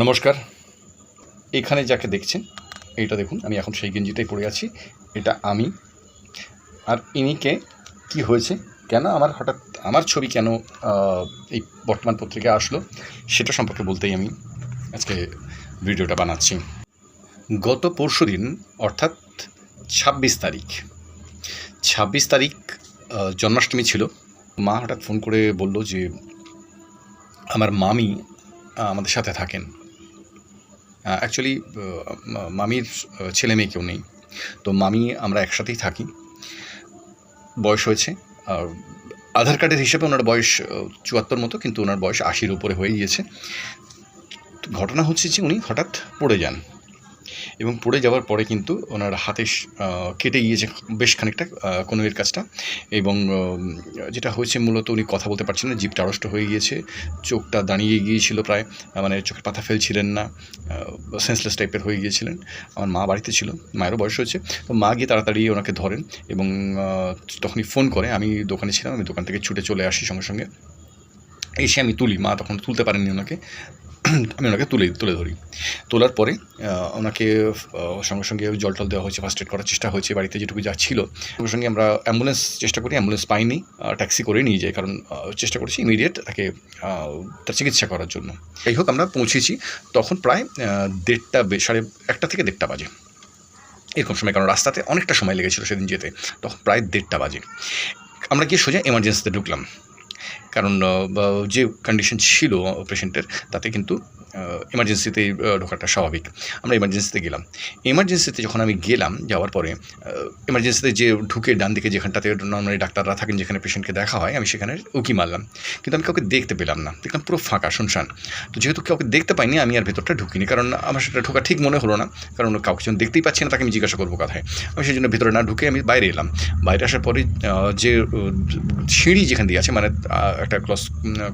নমস্কার। এখানে যাকে দেখছেন, এইটা দেখুন, আমি এখন সেই গেঞ্জিটাই পরে আছি, এটা আমি। আর ইনিকে কি? হয়েছে? কেন আমার হঠাৎ, আমার ছবি কেন এই বর্তমান পত্রিকায় আসলো, সেটা সম্পর্কে বলতেই আমি আজকে ভিডিওটা বানাচ্ছি। গত পরশু দিন, অর্থাৎ ছাব্বিশ তারিখ ছাব্বিশ তারিখ জন্মাষ্টমী ছিল। মা হঠাৎ ফোন করে বলল যে, আমার মামি আমাদের সাথে থাকেন। অ্যাকচুয়ালি মামির ছেলে মেয়ে কেউ নেই। তো মামি, আমরা একসাথেই থাকি। বয়স হয়েছে, আর আধার কার্ডের হিসেবে ওনার বয়স চুয়াত্তর মতো, কিন্তু ওনার বয়স আশির উপরে হয়ে গিয়েছে। ঘটনা হচ্ছে যে উনি হঠাৎ পড়ে যান। এবং পড়ে যাওয়ার পরে কিন্তু ওনার হাতে কেটে গিয়েছে বেশ খানিকটা কনুয়ের কাজটা এবং যেটা হয়েছে মূলত উনি কথা বলতে পারছেন না, জিভটা আড়ষ্ট হয়ে গিয়েছে, চোখটা দাঁড়িয়ে গিয়েছিল প্রায় মানে চোখের পাতা ফেলছিলেন না সেন্সলেস টাইপের হয়ে গিয়েছিলেন, আমার মা বাড়িতে ছিল, মায়েরও বয়স হয়েছে, তো মা গিয়ে তাড়াতাড়ি ওনাকে ধরেন এবং তখনই ফোন করে, আমি দোকানে ছিলাম, আমি দোকান থেকে ছুটে চলে আসি সঙ্গে সঙ্গে, এসে আমি তুলি, মা তখন তুলতে পারেননি ওনাকে আমি ওনাকে তুলে তুলে ধরি। তোলার পরে ওনাকে সঙ্গে সঙ্গে জল টল দেওয়া হয়েছে ফার্স্ট এড করার চেষ্টা হয়েছে বাড়িতে যেটুকু যা ছিল। সঙ্গে সঙ্গে আমরা অ্যাম্বুলেন্স চেষ্টা করি অ্যাম্বুলেন্স পাইনি ট্যাক্সি করে নিয়ে যাই, কারণ চেষ্টা করেছি ইমিডিয়েট তাকে তার চিকিৎসা করার জন্য। যাই হোক, আমরা পৌঁছেছি। তখন প্রায় দেড়টা সাড়ে একটা থেকে দেড়টা বাজে। এরকম সময়, কারণ রাস্তাতে অনেকটা সময় লেগেছিল সেদিন যেতে। তখন প্রায় দেড়টা বাজে। আমরা গিয়ে সোজা এমার্জেন্সিতে ঢুকলাম। কারণ যে কন্ডিশন ছিল পেশেন্টের তাতে কিন্তু এমার্জেন্সিতে ঢোকাটা স্বাভাবিক। আমরা এমার্জেন্সিতে গেলাম। এমার্জেন্সিতে যখন আমি গেলাম, যাওয়ার পরে এমার্জেন্সিতে যে ঢুকে ডান দিকে যেখানটাতে নর্মালি ডাক্তাররা থাকেন, যেখানে পেশেন্টকে দেখা হয়, আমি সেখানে উকি মারলাম। কিন্তু আমি কাউকে দেখতে পেলাম না। দেখলাম পুরো ফাঁকা, শুনশান। তো যেহেতু কাউকে দেখতে পাইনি, আমি আর ভেতরটা ঢুকিনি। কারণ আমার সেটা ঢোকা ঠিক মনে হলো না। কারণ কাউকে যখন দেখতেই পাচ্ছি না, তাকে আমি জিজ্ঞাসা করব কথায়? আমি সেই জন্য ভেতরে না ঢুকে আমি বাইরে এলাম। বাইরে আসার পরে যে সিঁড়ি যেখান দিয়ে আছে মানে একটা ক্লস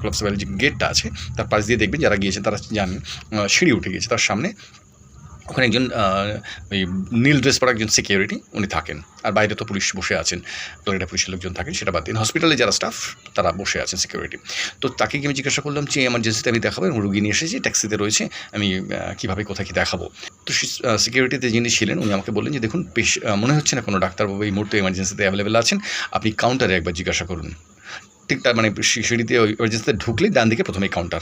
ক্লপসেবেল যে গেটটা আছে, তার পাশ দিয়ে দেখবেন যারা গিয়েছেন তারা জানেন সিঁড়ি উঠে গিয়েছে। তার সামনে ওখানে একজন ওই নীল ড্রেস পরা একজন সিকিউরিটি উনি থাকেন। আর বাইরে তো পুলিশ বসে আছেন। ক্যালকাটা পুলিশের লোকজন থাকেন, সেটা বাদ দিন। হসপিটালে যারা স্টাফ তারা বসে আছেন সিকিউরিটি তো তাকে আমি জিজ্ঞাসা করলাম যে এমার্জেন্সিতে আমি দেখাবো এবং রুগী নিয়ে এসেছি ট্যাক্সিতে রয়েছে, আমি কীভাবে, কোথায় কী দেখাবো? তো সিকিউরিটিতে যিনি ছিলেন, উনি আমাকে বললেন যে, দেখুন, পেশ মনে হচ্ছে না কোনো ডাক্তারবাবু এই মুহূর্তে এমার্জেন্সিতে অ্যাভেলেবেল আছেন। আপনি কাউন্টারে একবার জিজ্ঞাসা করুন। ঠিক তার মানে সি- সিঁড়িতে ওই এমার্জেন্সিতে ঢুকলেই ডান দিকে প্রথমে কাউন্টার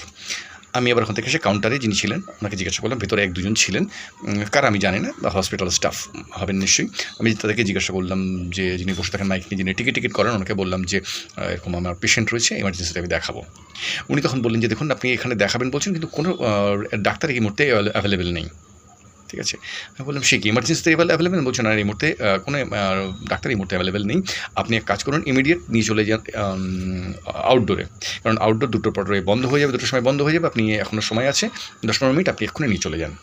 আমি আবার ওখান থেকে এসে কাউন্টারে যিনি ছিলেন, ওনাকে জিজ্ঞাসা করলাম, ভেতরে এক দুজন ছিলেন কার আমি জানি না, বা হসপিটাল স্টাফ হবেন নিশ্চয়ই? আমি তাদেরকে জিজ্ঞাসা করলাম যে, যিনি বসে থাকেন মাইক নিয়ে, যিনি টিকিট টিকিট করেন, ওনাকে বললাম যে এরকম আমার পেশেন্ট রয়েছে এমার্জেন্সিতে আমি দেখাবো। উনি তখন বললেন যে, দেখুন, আপনি এখানে দেখাবেন বলছেন, কিন্তু কোনো ডাক্তার এই মুহূর্তে অ্যাভেলেবেল নেই। ঠিক আছে? আমি বললাম, সে কি ইমার্জেন্সিতে অ্যাভেলেবেল বলছেন না এই মুহূর্তে কোনো ডাক্তার এই মুহূর্তে অ্যাভেলেবেল নেই। আপনি এক কাজ করুন ইমিডিয়েট নিয়ে চলে যান আউটডোরে কারণ আউটডোর দুটোর পরে বন্ধ হয়ে যাবে, দুটোর সময় বন্ধ হয়ে যাবে, আপনি এখনও সময় আছে, দশ পনেরো মিনিট আপনি এক্ষুনি নিয়ে চলে যান।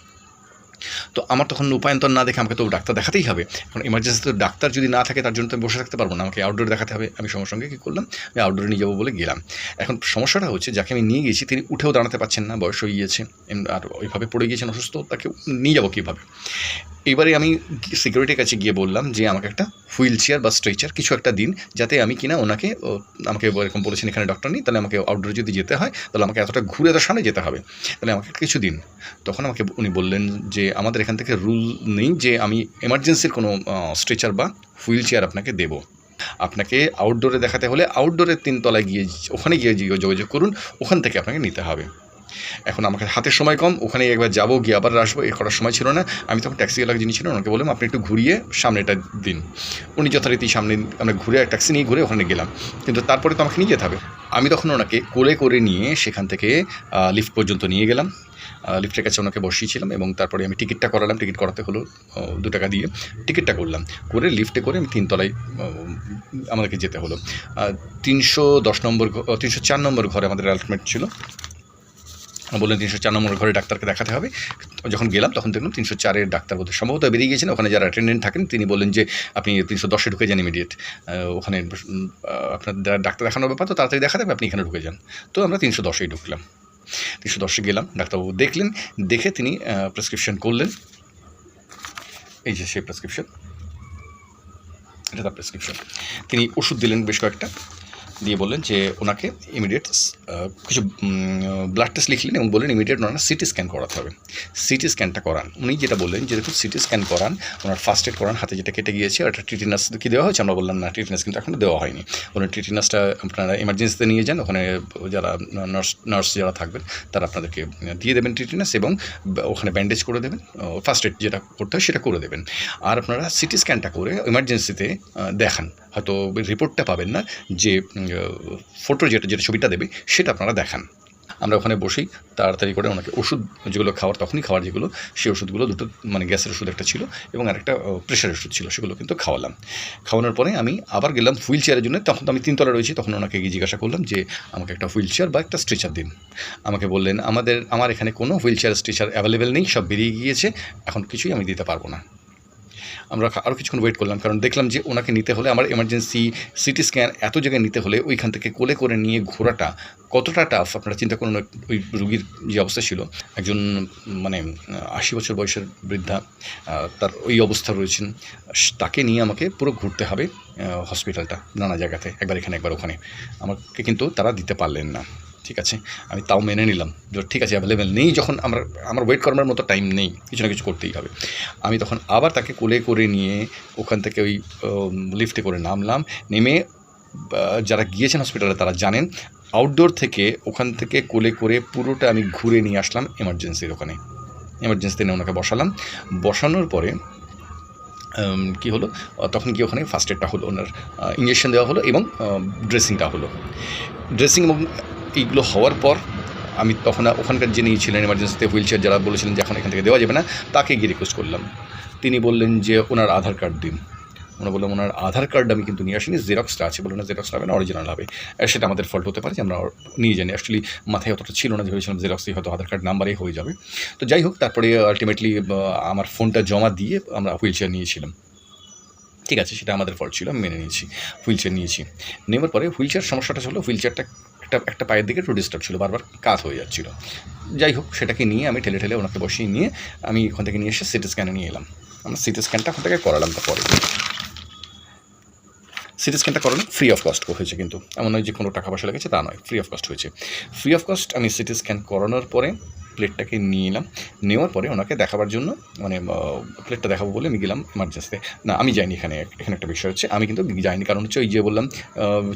তো আমার তখন উপায়ন্তর না দেখে আমাকে তো ডাক্তার দেখাতেই হবে। কারণ ইমার্জেন্সিতে ডাক্তার যদি না থাকে, তার জন্য তো বসে থাকতে পারব না। আমাকে আউটডোরে দেখাতে হবে। আমি সঙ্গে সঙ্গে কী করলাম? আমি আউটডোরে নিয়ে যাব বলে গেলাম। এখন সমস্যাটা হচ্ছে, যাকে আমি নিয়ে গেছি, তিনি উঠেও দাঁড়াতে পারছেন না। বয়স হয়ে গিয়েছে। আর ওইভাবে পড়ে গিয়েছেন অসুস্থ, তাকে নিয়ে যাব কীভাবে? এবারে আমি সিকিউরিটির কাছে গিয়ে বললাম যে, আমাকে একটা হুইল চেয়ার বা স্ট্রেচার কিছু একটা দিন, যাতে আমি কিনা ওনাকে আমাকে এরকম বলেছেন এখানে ডক্টর নেই, তাহলে আমাকে আউটডোরে যদি যেতে হয়, তাহলে আমাকে এতটা ঘুরে তার সামনে যেতে হবে। তাহলে আমাকে কিছু দিন। তখন আমাকে উনি বললেন যে, আমাদের এখান থেকে রুল নেই যে, আমি এমার্জেন্সির কোনো স্ট্রেচার বা হুইল চেয়ার আপনাকে দেবো। আপনাকে আউটডোরে দেখাতে হলে আউটডোরের তিনতলায় গিয়ে, ওখানে গিয়ে যোগাযোগ করুন, ওখান থেকে আপনাকে নিতে হবে। এখন আমাকে হাতের সময় কম ওখানে একবার যাব, গিয়ে আবার আসব এ করার সময় ছিল না। আমি তখন ট্যাক্সিওয়ালা যিনি ছিলেন, ওনাকে বললাম, আপনি একটু ঘুরিয়ে সামনেটা দিন। উনি যথারীতি সামনে, আমরা ঘুরে ট্যাক্সি নিয়ে ঘুরে ওখানে গেলাম। কিন্তু তারপরে তো আমাকে নিয়ে যেতে হবে। আমি তখন ওনাকে কোলে করে নিয়ে সেখান থেকে লিফট পর্যন্ত নিয়ে গেলাম। লিফটের কাছে ওনাকে বসিয়েছিলাম এবং তারপরে আমি টিকিটটা করালাম। টিকিট করাতে হলো দু টাকা দিয়ে। টিকিটটা করলাম। করে লিফটে করে আমি তিনতলায় আমাদেরকে যেতে হলো। তিনশো দশ নম্বর তিনশো চার নম্বর ঘরে আমাদের অ্যালটমেন্ট ছিল। বললেন তিনশো চার নম্বর ঘরে ডাক্তারকে দেখাতে হবে। যখন গেলাম তখন দেখলাম তিনশো চারের ডাক্তার বোধহয় সম্ভবত বেরিয়ে গিয়েছেন ওখানে যারা অ্যাটেন্ডেন্ট থাকেন, তিনি বললেন যে, আপনি তিনশো দশে ঢুকে যান ইমিডিয়েট ওখানে আপনার ডাক্তার দেখানোর ব্যাপার, তো তাড়াতাড়ি দেখাতে হবে, আপনি এখানে ঢুকে যান। তো আমরা তিনশো দশেই ঢুকলাম। তিনশো দশে গেলাম, ডাক্তারবাবু দেখলেন, দেখে তিনি প্রেসক্রিপশন করলেন। এই যে সেই প্রেসক্রিপশন এটা তার প্রেসক্রিপশন তিনি ওষুধ দিলেন বেশ কয়েকটা। দিয়ে বললেন যে ওনাকে ইমিডিয়েট কিছু ব্লাড টেস্ট লিখলেন এবং বললেন ইমিডিয়েট ওনার সিটি স্ক্যান করাতে হবে। সিটি স্ক্যানটা করান। উনি যেটা বললেন যে, দেখুন সিটি স্ক্যান করান, ওনার ফার্স্ট এড করান, হাতে যেটা কেটে গিয়েছে ওটা টিটিনাস কি দেওয়া হয়েছে? আমরা বললাম, না টিটিনাস কিন্তু এখনও দেওয়া হয়নি। ওনার টিটিনাসটা আপনারা এমার্জেন্সিতে নিয়ে যান, ওখানে যারা নার্স নার্স যারা থাকবেন, তারা আপনাদেরকে দিয়ে দেবেন টিটিনাস এবং ওখানে ব্যান্ডেজ করে দেবেন ফার্স্ট এড যেটা করতে হয় সেটা করে দেবেন। আর আপনারা সিটি স্ক্যানটা করে এমার্জেন্সিতে দেখান। হয়তো রিপোর্টটা পাবেন না যে ফটো যেটা যেটা ছবিটা দেবে, সেটা আপনারা দেখান। আমরা ওখানে বসেই তাড়াতাড়ি করে ওনাকে ওষুধ যেগুলো খাওয়ার তখনই খাওয়ার যেগুলো, সেই ওষুধগুলো দুটো মানে গ্যাসের ওষুধ একটা ছিল এবং আরেকটা প্রেশার ওষুধ ছিল, সেগুলো কিন্তু খাওয়ালাম। খাওয়ানোর পরে আমি আবার গেলাম হুইল চেয়ারের জন্য, তখন তো আমি তিনতলা রয়েছি, তখন ওনাকে গিয়ে জিজ্ঞাসা করলাম যে, আমাকে একটা হুইল চেয়ার বা একটা স্ট্রেচার দিন। আমাকে বললেন, আমাদের আমার এখানে কোনো হুইল চেয়ার স্ট্রেচার অ্যাভেলেবেল নেই, সব বেরিয়ে গিয়েছে, এখন কিছুই আমি দিতে পারব না। আমরা আরও কিছুক্ষণ ওয়েট করলাম। কারণ দেখলাম যে ওনাকে নিতে হলে আমার এমার্জেন্সি সিটি স্ক্যান এত জায়গায় নিতে হলে ওইখান থেকে কোলে করে নিয়ে ঘোরাটা কতটা টাফ আপনারা চিন্তা করুন, ওই রুগীর যে অবস্থা ছিল, একজন মানে আশি বছর বয়সের বৃদ্ধা তার ওই অবস্থা রয়েছেন। তাকে নিয়ে আমাকে পুরো ঘুরতে হবে হসপিটালটা নানা জায়গাতে, একবার এখানে, একবার ওখানে। আমাকে কিন্তু তারা দিতে পারলেন না। ঠিক আছে, আমি তাও মেনে নিলাম। ঠিক আছে অ্যাভেলেবেল নেই, যখন আমার আমার ওয়েট করার মতো টাইম নেই, কিছু না কিছু করতেই হবে। আমি তখন আবার তাকে কোলে করে নিয়ে ওখান থেকে ওই লিফটে করে নামলাম। নেমে যারা গিয়েছেন হসপিটালে তারা জানেন আউটডোর থেকে ওখান থেকে কোলে করে পুরোটা আমি ঘুরে নিয়ে আসলাম এমার্জেন্সির ওখানে। এমার্জেন্সিতে নিয়ে ওনাকে বসালাম। বসানোর পরে কী হলো? তখন কি ওখানে ফার্স্ট এডটা হলো ওনার ইঞ্জেকশন দেওয়া হলো এবং ড্রেসিংটা হলো। ড্রেসিং এবং এইগুলো হওয়ার পর আমি তখন ওখানকার যিনি ছিলেন এমার্জেন্সিতে হুইল চেয়ার যারা বলেছিলেন যে এখন এখান থেকে দেওয়া যাবে না, তাকে গিয়ে রিকোয়েস্ট করলাম। তিনি বললেন যে ওনার আধার কার্ড দিন। ওনার বললাম ওনার আধার কার্ড আমি কিন্তু নিয়ে আসিনি জেরক্সটা আছে। বলুন না জেরক্স হবে না অরিজিনাল হবে। সেটা আমাদের ফল্ট হতে পারে যে আমরা নিয়ে জানি অ্যাকচুয়ালি মাথায় অতটা ছিল না ভেবেছিলাম জেরক্সই হয়তো আধার কার্ড নাম্বারেই হয়ে যাবে। তো যাই হোক, তারপরে আলটিমেটলি আমার ফোনটা জমা দিয়ে আমরা হুইল চেয়ার নিয়েছিলাম। ঠিক আছে, সেটা আমাদের ফল্ট ছিল, আমি মেনে নিয়েছি হুইল চেয়ার নিয়েছি। নেওয়ার পরে হুইল চেয়ার সমস্যাটা ছিল হুইল চেয়ারটা একটা একটা পায়ের দিকে একটু ডিস্টার্ব ছিল, বারবার কাত হয়ে যাচ্ছিল। যাই হোক, সেটাকে নিয়ে আমি ঠেলে ঠেলে ওনাকে বসিয়ে নিয়ে আমি ওখান থেকে নিয়ে এসে সিটি স্ক্যানে নিয়ে এলাম। আমার সিটি স্ক্যানটা ওখান থেকে করালাম তারপরে। সিটি স্ক্যানটা করানো ফ্রি অফ কস্ট হয়েছে কিন্তু। এমন নয় যে কোনো টাকা পয়সা লেগেছে তা নয় ফ্রি অফ কস্ট হয়েছে। ফ্রি অফ কস্ট আমি সিটি স্ক্যান করানোর পরে প্লেটটাকে নিয়ে এলাম। নেওয়ার পরে ওনাকে দেখাবার জন্য মানে প্লেটটা দেখাবো বলে আমি গেলাম এমার্জেন্সিতে না, আমি যাইনি এখানে এখানে একটা বিষয় হচ্ছে, আমি কিন্তু যাইনি। কারণ হচ্ছে ওই যে বললাম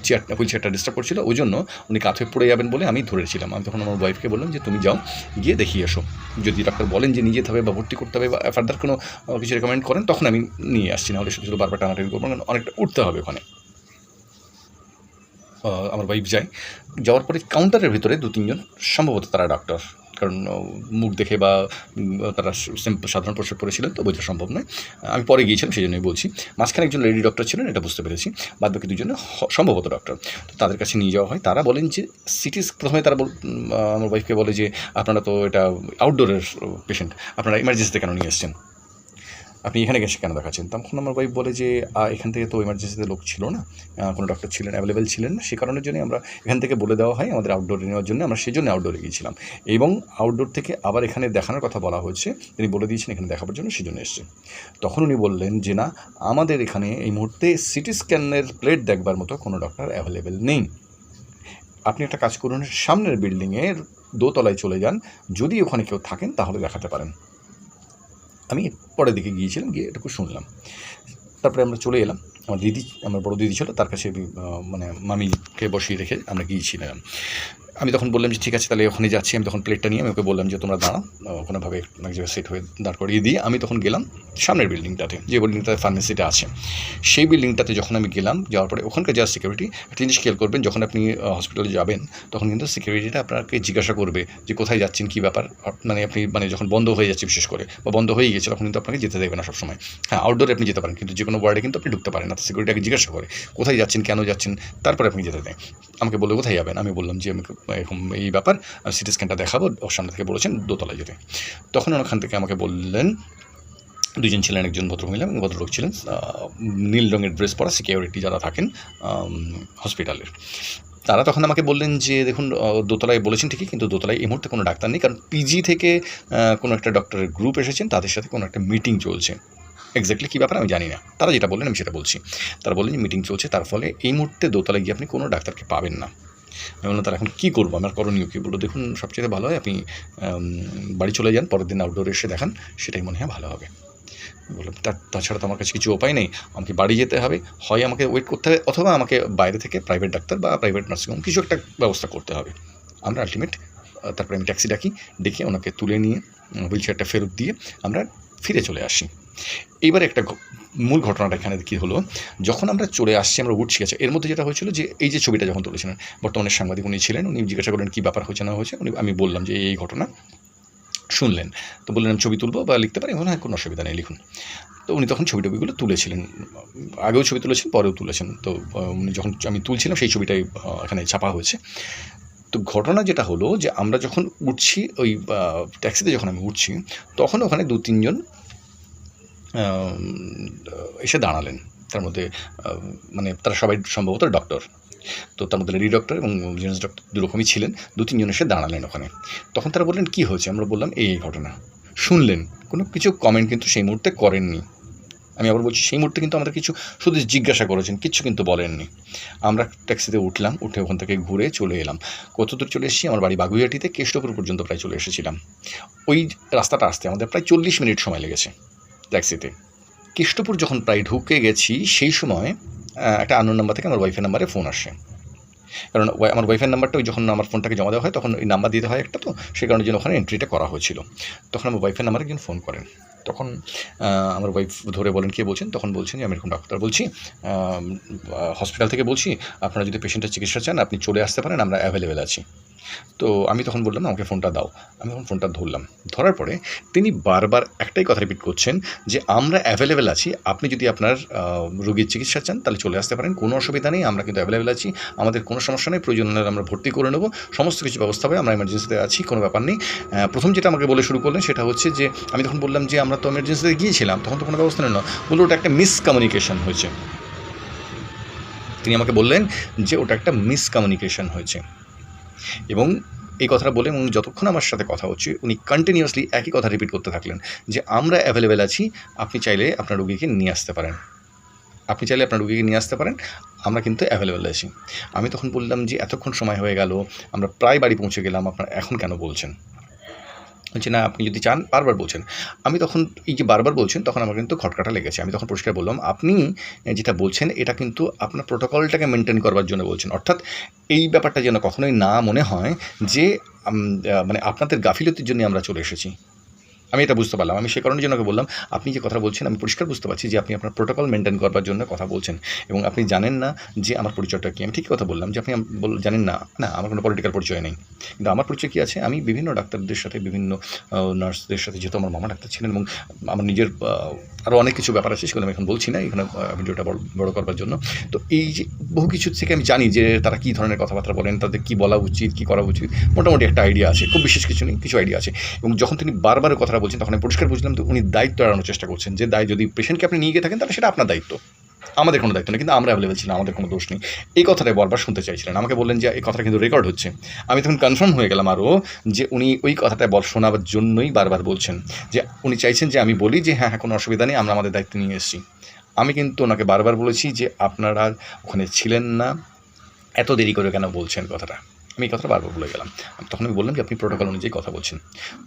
চেয়ারটা হুইল চেয়ারটা ডিস্টার্ব করছিল, ওই জন্য উনি কাঁথে পড়ে যাবেন বলে আমি ধরেছিলাম। আমি তখন আমার ওয়াইফকে বললাম যে, তুমি যাও, গিয়ে দেখিয়ে এসো যদি ডাক্তার বলেন যে নিয়ে যেতে হবে বা ভর্তি করতে হবে বা ফার্দার কোনো কিছু রেকমেন্ড করেন, তখন আমি নিয়ে আসছি। না হলে শুধু শুধু বারবার টানাটানি করব অনেকটা উঠতে হবে ওখানে। আমার ওয়াইফ যায়। যাওয়ার পরে কাউন্টারের ভিতরে দু তিনজন সম্ভবত তারা ডাক্তার কারণ মুখ দেখে বা তারা সাধারণ পোশাক পরেছিলেন তো বোঝা সম্ভব নয়। আমি পরে গিয়েছিলাম সেই জন্যই বলছি। মাঝখানে একজন লেডি ডক্টর ছিলেন, এটা বুঝতে পেরেছি। বাদ বাকি দুজনে সম্ভবত ডক্টর। তো তাদের কাছে নিয়ে যাওয়া হয়। তারা বলেন যে, সিটি প্রথমে তারা আমার ওয়াইফকে বলে যে, আপনারা তো এটা আউটডোরের পেশেন্ট আপনারা ইমার্জেন্সিতে কেন নিয়ে এসছেন? আপনি এখানে গেছে কেন দেখাচ্ছেন? তখন আমার ওয়াইফ বলে যে এখান থেকে তো এমার্জেন্সিতে লোক ছিল না। কোনো ডক্টর ছিলেন অ্যাভেলেবেল ছিলেন না। সে কারণের জন্যই আমরা এখান থেকে বলে দেওয়া হয়, আমাদের আউটডোরে নেওয়ার জন্য আমরা সেই জন্য আউটডোরে গিয়েছিলাম। এবং আউটডোর থেকে আবার এখানে দেখানোর কথা বলা হয়েছে, তিনি বলে দিয়েছেন এখানে দেখাবার জন্য, সেই জন্য এসছে। তখন উনি বললেন যে, না, আমাদের এখানে এই মুহূর্তে সিটি স্ক্যানের প্লেট দেখবার মতো কোনো ডক্টর অ্যাভেলেবেল নেই। আপনি একটা কাজ করুন, সামনের বিল্ডিংয়ের দোতলায় চলে যান। যদি ওখানে কেউ থাকেন, তাহলে দেখাতে পারেন। আমি পরের দিকে গিয়েছিলাম, গিয়ে এটুকু শুনলাম। তারপরে আমরা চলে এলাম। আমার দিদি, আমার বড় দিদি ছিল, তার কাছে মানে মামিকে বসিয়ে রেখে আমরা গিয়েছিলাম। আমি তখন বললাম যে, ঠিক আছে, তাহলে ওখানে যাচ্ছি। আমি তখন প্লেটটা নিয়ে আমি ওকে বললাম যে, তোমরা দাঁড়াও কোনোভাবে এক জায়গায় সেট হয়ে দাঁড় করিয়ে দিয়ে আমি তখন গেলাম সামনের বিল্ডিংটাতে যে বিল্ডিংটাতে ফার্মেসিটা আছে। সেই বিল্ডিংটাতে যখন আমি গেলাম, যাওয়ার পরে ওখানকার যা সিকিউরিটি একটা জিনিস খেয়াল করবেন, যখন আপনি হসপিটালে যাবেন, তখন কিন্তু সিকিউরিটিটা আপনাকে জিজ্ঞাসা করবে যে, কোথায় যাচ্ছেন, কী ব্যাপার? মানে আপনি মানে যখন বন্ধ হয়ে যাচ্ছে বিশেষ করে, বা বন্ধ হয়ে গেছে তখন কিন্তু আপনাকে যেতে দেবে না সবসময়। হ্যাঁ আউটডোরে আপনি যেতে পারেন, কিন্তু যে কোনো ওয়ার্ডে কিন্তু আপনি ঢুকতে পারেন না। সিকিউরিটিকে জিজ্ঞাসা করে, কোথায় যাচ্ছেন, কেন যাচ্ছেন? তারপরে আপনি যেতে দেয়। আমাকে বলে কোথায় যাবেন? আমি বললাম যে, আমাকে এরকম এই ব্যাপার। সিটি স্ক্যানটা দেখাবো, ওর সামনে থেকে বলেছেন, দোতলায় যেতে। তখন ওখান থেকে আমাকে বললেন দুজন ছিলেন, একজন ভদ্রমহিলা এবং ভদ্রলোক ছিলেন নীল রঙের ড্রেস পরা সিকিউরিটি যারা থাকেন হসপিটালের তারা তখন আমাকে বললেন যে, দেখুন দোতলায় বলেছেন ঠিকই, কিন্তু দোতলায় এই মুহূর্তে কোনো ডাক্তার নেই, কারণ পিজি থেকে কোনো একটা ডক্টরের গ্রুপ এসেছেন, তাদের সাথে কোনো একটা মিটিং চলছে। এক্স্যাক্টলি কী ব্যাপার আমি জানি না। তারা যেটা বললেন, আমি সেটা বলছি। তারা বললেন যে মিটিং চলছে, তার ফলে এই মুহূর্তে দোতলায় গিয়ে আপনি কোনো ডাক্তারকে পাবেন না। আমি বললাম তাহলে এখন কী করব? আমার করণীয় কী? বলল, দেখুন, সবচেয়ে ভালো হয় আপনি বাড়ি চলে যান, পরের দিন আউটডোরে এসে দেখান, সেটাই মনে হয় ভালো হবে। বললাম, তা, তাছাড়া তো আমার কাছে কিছু উপায় নেই, আমাকে বাড়ি যেতে হবে, হয় আমাকে ওয়েট করতে হবে, অথবা আমাকে বাইরে থেকে প্রাইভেট ডাক্তার বা প্রাইভেট নার্সিংহোম কিছু একটা ব্যবস্থা করতে হবে। আমরা আলটিমেট তারপরে আমি ট্যাক্সি ডাকি, ডেকে ওনাকে তুলে নিয়ে হুইল চেয়ারটা ফেরত দিয়ে আমরা ফিরে চলে আসি। এইবার একটা মূল ঘটনাটা এখানে কী হলো? যখন আমরা চলে আসছি, আমরা উঠছি আছে এর মধ্যে যেটা হয়েছিল যে এই যে ছবিটা যখন তুলেছিলেন, বর্তমানে সাংবাদিক উনি ছিলেন, উনি জিজ্ঞাসা করলেন কী ব্যাপার হয়েছে, না হয়েছে, উনি আমি বললাম যে এই ঘটনা। শুনলেন, তো বললেন, আমি ছবি তুলবো বা লিখতে পারি? মনে হয়, কোনো অসুবিধা নেই, লিখুন। তো উনি তখন ছবি টবিগুলো তুলেছিলেন। আগেও ছবি তুলেছেন, পরেও তুলেছেন। তো উনি যখন আমি তুলছিলাম, সেই ছবিটাই এখানে ছাপা হয়েছে। তো ঘটনা যেটা হলো যে আমরা যখন উঠছি, ওই ট্যাক্সিতে যখন আমি উঠছি, তখন ওখানে দু তিনজন এসে দাঁড়ালেন। তার মধ্যে মানে তারা সবাই সম্ভবত ডক্টর তো তার মধ্যে লেডি ডক্টর এবং জেন্টস ডক্টর দুরকমই ছিলেন। দু, তিনজন এসে দাঁড়ালেন ওখানে। তখন তারা বললেন, কী হয়েছে? আমরা বললাম, এই এই ঘটনা। শুনলেন। কোনো কিছু কমেন্ট কিন্তু সেই মুহূর্তে করেননি। আমি আবার বলছি, সেই মুহূর্তে কিন্তু আমাদের কিছু শুধু জিজ্ঞাসা করেছেন, কিছু কিন্তু বলেননি। আমরা ট্যাক্সিতে উঠলাম, উঠে ওখান থেকে ঘুরে চলে এলাম। কত দূর চলে এসেছি? আমার বাড়ি বাগুইয়াটিতে কেষ্টপুর পর্যন্ত প্রায় চলে এসেছিলাম। ওই রাস্তাটা আসতে আমাদের প্রায় চল্লিশ মিনিট সময় লেগেছে। ট্যাক্সিতে কেষ্টপুর যখন প্রায় ঢুকে গেছি, সেই সময় একটা আননোন নাম্বার থেকে আমার ওয়াইফের নাম্বারে ফোন আসে। কারণ আমার ওয়াইফের নাম্বারটা ওই যখন আমার ফোনটাকে জমা দেওয়া হয়, তখন ওই নাম্বার দিতে হয় একটা তো সেই কারণে জন্য ওখানে এন্ট্রিটা করা হয়েছিল। তখন আমার ওয়াইফের নাম্বারে একজন ফোন করেন। তখন আমার ওয়াইফ ধরে বলেন, কে বলছেন? তখন বলছেন যে, আমি এরকম ডাক্তার বলছি হসপিটাল থেকে বলছি, আপনারা যদি পেশেন্টের চিকিৎসা চান, আপনি চলে আসতে পারেন, আমরা অ্যাভেলেবেল আছি। তো আমি তখন বললাম আমাকে ফোনটা দাও। আমি তখন ফোনটা ধরলাম। ধরার পরে তিনি বারবার একটাই কথা রিপিট করছেন যে, আমরা অ্যাভেলেবেল আছি। আপনি যদি আপনার রোগীর চিকিৎসা চান, তাহলে চলে আসতে পারেন। কোনো অসুবিধা নেই, আমরা কিন্তু অ্যাভেলেবেল আছি। আমাদের কোনো সমস্যা নেই। প্রয়োজন হলে আমরা ভর্তি করে নেব। সমস্ত কিছু ব্যবস্থা হবে। আমরা এমার্জেন্সিতে আছি, কোনো ব্যাপার নেই। প্রথম যেটা আমাকে বলে শুরু করলেন, সেটা হচ্ছে যে, আমি তখন বললাম যে, আমরা তো এমার্জেন্সিতে গিয়েছিলাম, তখন তো কোনো ব্যবস্থা নেই। না বলল, ওটা একটা মিসকমিউনিকেশন হয়েছে। তিনি আমাকে বললেন যে, ওটা একটা মিসকমিউনিকেশন হয়েছে। এবং এই কথাটা বলে এবং যতক্ষণ আমার সাথে কথা হচ্ছে, উনি কন্টিনিউয়াসলি একই কথা রিপিট করতে থাকলেন যে, আমরা অ্যাভেলেবেল আছি, আপনি চাইলে আপনার রুগীকে নিয়ে আসতে পারেন। আপনি চাইলে আপনার রুগীকে নিয়ে আসতে পারেন, আমরা কিন্তু অ্যাভেলেবেল আছি। আমি তখন বললাম যে, এতক্ষণ সময় হয়ে গেল, আমরা প্রায় বাড়ি পৌঁছে গেলাম, আপনারা এখন কেন বলছেন? বলছে, না, আপনি যদি চান, বারবার বলছেন। আমি তখন এই যে বারবার বলছেন, তখন আমার কিন্তু খটকাটা লেগেছে। আমি তখন পরিষ্কার বললাম, আপনি যেটা বলছেন, এটা কিন্তু আপনার প্রোটোকলটাকে মেনটেন করবার জন্য বলছেন। অর্থাৎ এই ব্যাপারটা যেন কখনোই না মনে হয় যে মানে আপনাদের গাফিলতির জন্য আমরা চলে এসেছি। আমি এটা বুঝতে পারলাম। আমি সে কারণের জন্য বললাম, আপনি যে কথা বলছেন, আমি পরিষ্কার বুঝতে পারছি যে আপনি আপনার প্রোটোকল মেনটেন করবার জন্য কথা বলছেন এবং আপনি জানেন না যে আমার পরিচয়টা কী। আমি ঠিক কথা বললাম যে আপনি জানেন না না, আমার কোনো পলিটিক্যাল পরিচয় নেই। কিন্তু আমার পরিচয় কী আছে? আমি বিভিন্ন ডাক্তারদের সাথে, বিভিন্ন নার্সদের সাথে, যেহেতু আমার মামা ডাক্তার ছিলেন এবং আমার নিজের আরও অনেক কিছু ব্যাপার আছে, সেগুলো আমি এখন বলছি না, এখানে ভিডিওটা বড় করবার জন্য। তো এই যে বহু কিছু থেকে আমি জানি যে তারা কী ধরনের কথাবার্তা বলেন, তাদের কী বলা উচিত, কী করা উচিত, মোটামুটি একটা আইডিয়া আছে, খুব বিশেষ কিছু নেই, কিছু আইডিয়া আছে। এবং যখন তিনি বারবার কথাটা বলছেন, তখন আমি পরিষ্কার বুঝলাম তো উনি দায়িত্ব এড়ানোর চেষ্টা করছেন, যে দায় যদি পেশেন্টকে আপনি নিয়ে গিয়ে থাকেন, তাহলে সেটা আপনার দায়িত্ব। আমাদের কোনো দায়িত্ব নেই, কিন্তু আমরা অ্যাভেলেবেল ছিলাম, আমাদের কোনো দোষ নেই। এই কথাটাই বারবার শুনতে চাইছিলেন। আমাকে বললেন যে, এই কথাটা কিন্তু রেকর্ড হচ্ছে। আমি তখন কনফার্ম হয়ে গেলাম আরও যে, উনি ওই কথাটা বল শোনাবার জন্যই বারবার বলছেন যে, উনি চাইছেন যে, আমি বলি যে হ্যাঁ হ্যাঁ কোনো অসুবিধা নেই, আমরা আমাদের দায়িত্ব নিয়ে এসেছি। আমি কিন্তু ওনাকে বারবার বলেছি যে, আপনারা ওখানে ছিলেন না। এত দেরি করে কেন বলছেন কথাটা? আমি এই কথাটা বারবার বলে গেলাম। তখন আমি বললাম যে, আপনি প্রোটোকল অনুযায়ী কথা বলছেন।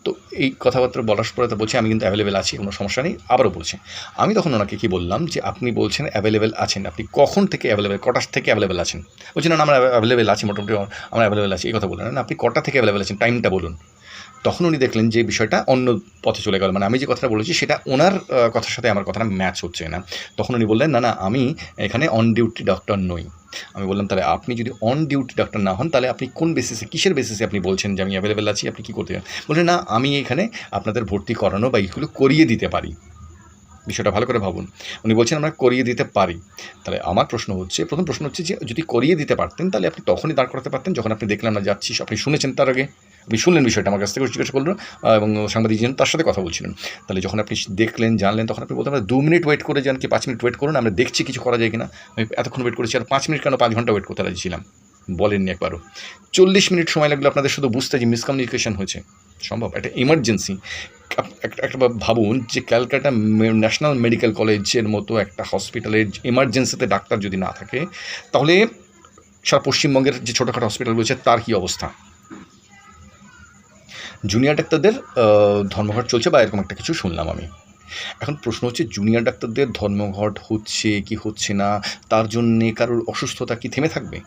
তো এই কথাবার্তা বলার পরে তো বলছি, আমি কিন্তু অ্যাভেলেবেল আছি, কোনো সমস্যা নেই। আবারও বলছি। আমি তখন ওনাকে কি বললাম যে, আপনি বলছেন অ্যাভেলেবেল আছেন। আপনি কখন থেকে অ্যাভেলেবেল কটার থেকে অ্যাভেলেবেল আছেন? বলছেন না আমরা অ্যাভেলেবেল আছি, মোটামুটি আমরা অ্যাভেলেবেল আছি। এই কথা বললেন। আপনি কটা থেকে অ্যাভেলেবেল আছেন? টাইমটা বলুন। তখন উনি দেখলেন যে, বিষয়টা অন্য পথে চলে গেল। মানে আমি যে কথাটা বলেছি, সেটা ওনার কথার সাথে আমার কথাটা ম্যাচ হচ্ছে না। তখন উনি বললেন, না না, আমি এখানে অন ডিউটি ডক্টর নই। আমি বললাম, তাহলে আপনি যদি অন ডিউটি ডাক্তার না হন, তাহলে আপনি কোন বেসিসে কিসের বেসিসে আপনি বলছেন যে আমি অ্যাভেলেবেল আছি, আপনি কী করতে চান? বললেন, না, আমি এখানে আপনাদের ভর্তি করানো বা এইগুলো করিয়ে দিতে পারি। বিষয়টা ভালো করে ভাবুন। উনি বলছেন, আমরা করিয়ে দিতে পারি। তাহলে আমার প্রশ্ন হচ্ছে, প্রথম প্রশ্ন হচ্ছে যে, যদি করিয়ে দিতে পারতেন, তাহলে আপনি তখনই দাঁড় করাতে পারতেন যখন আপনি দেখলেন না যাচ্ছি আপনি শুনেছেন তার আগে। আপনি শুনলেন বিষয়টা, আমার কাছ থেকে জিজ্ঞাসা করলেন এবং সাংবাদিক যিনি তার সাথে কথা বলছিলেন। তাহলে যখন আপনি দেখলেন, জানলেন, তখন আপনি আমরা দু মিনিট ওয়েট করে যান কি, পাঁচ মিনিট ওয়েট করুন, আমরা দেখছি কিছু করা যায় কিনা। আমি এতক্ষণ ওয়েট করেছি, আর পাঁচ মিনিট কেন, পাঁচ ঘণ্টা ওয়েট করতে রাজি ছিলাম। বলেননি একবারও। চল্লিশ মিনিট সময় লাগল আপনাদের শুধু বুঝতে যে মিসকমিউনিকেশন হয়েছে। সম্ভব, একটা এমার্জেন্সি একটা ভাবুন যে ক্যালকাটা ন্যাশনাল মেডিকেল কলেজের মতো একটা হসপিটালের এমার্জেন্সিতে ডাক্তার যদি না থাকে, তাহলে সারা পশ্চিমবঙ্গের যে ছোটোখাটো হসপিটাল রয়েছে, তার কী অবস্থা? জুনিয়র ডাক্তারদের ধর্মঘট চলছে বা এরকম একটা কিছু শুনলাম আমি। এখন প্রশ্ন হচ্ছে জুনিয়র ডাক্তারদের ধর্মঘট হচ্ছে কি হচ্ছে না? তার জন্যে কারোর অসুস্থতা কি থেমে থাকবে?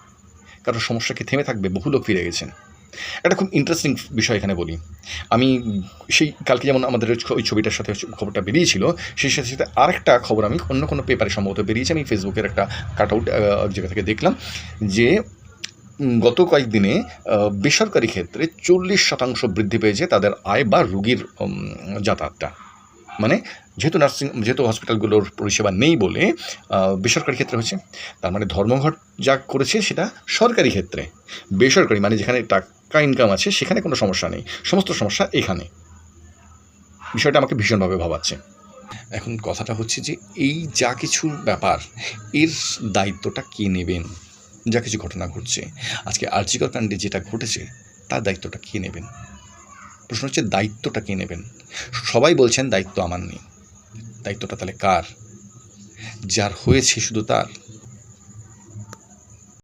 কারোর সমস্যা কি থেমে থাকবে? বহু লোক ফিরে গেছেন। একটা খুব ইন্টারেস্টিং বিষয় এখানে বলি। আমি সেই কালকে যেমন আমাদের ওই ছবিটার সাথে খবরটা বেরিয়েছিল, সেই সাথে সাথে আরেকটা খবর আমি অন্য কোনো পেপারে সম্ভবত বেরিয়েছে। আমি ফেসবুকের একটা কাট আউট জায়গা থেকে দেখলাম যে গত কয়েকদিনে বেসরকারি ক্ষেত্রে চল্লিশ শতাংশ বৃদ্ধি পেয়েছে তাদের আয় বা রুগীর যাতায়াতটা। মানে যেহেতু নার্সিং, যেহেতু হসপিটালগুলোর পরিষেবা নেই বলে বেসরকারি ক্ষেত্রে হচ্ছে তার মানে ধর্মঘট যা করেছে সেটা সরকারি ক্ষেত্রে। বেসরকারি মানে যেখানে টাকা ইনকাম আছে, সেখানে কোনো সমস্যা নেই। সমস্ত সমস্যা এখানে। বিষয়টা আমাকে ভীষণভাবে ভাবাচ্ছে। এখন কথাটা হচ্ছে যে, এই যা কিছুর ব্যাপার, এর দায়িত্বটা কে নেবেন? যা কিছু ঘটনা ঘটছে। আজকে আর্জিকর কাণ্ডে যেটা ঘটেছে, তার দায়িত্বটা কে নেবেন? প্রশ্ন হচ্ছে, দায়িত্বটা কে নেবেন? সবাই বলছেন, দায়িত্ব আমার নেই। দায়িত্বটা তাহলে কার? যার হয়েছে শুধু তার।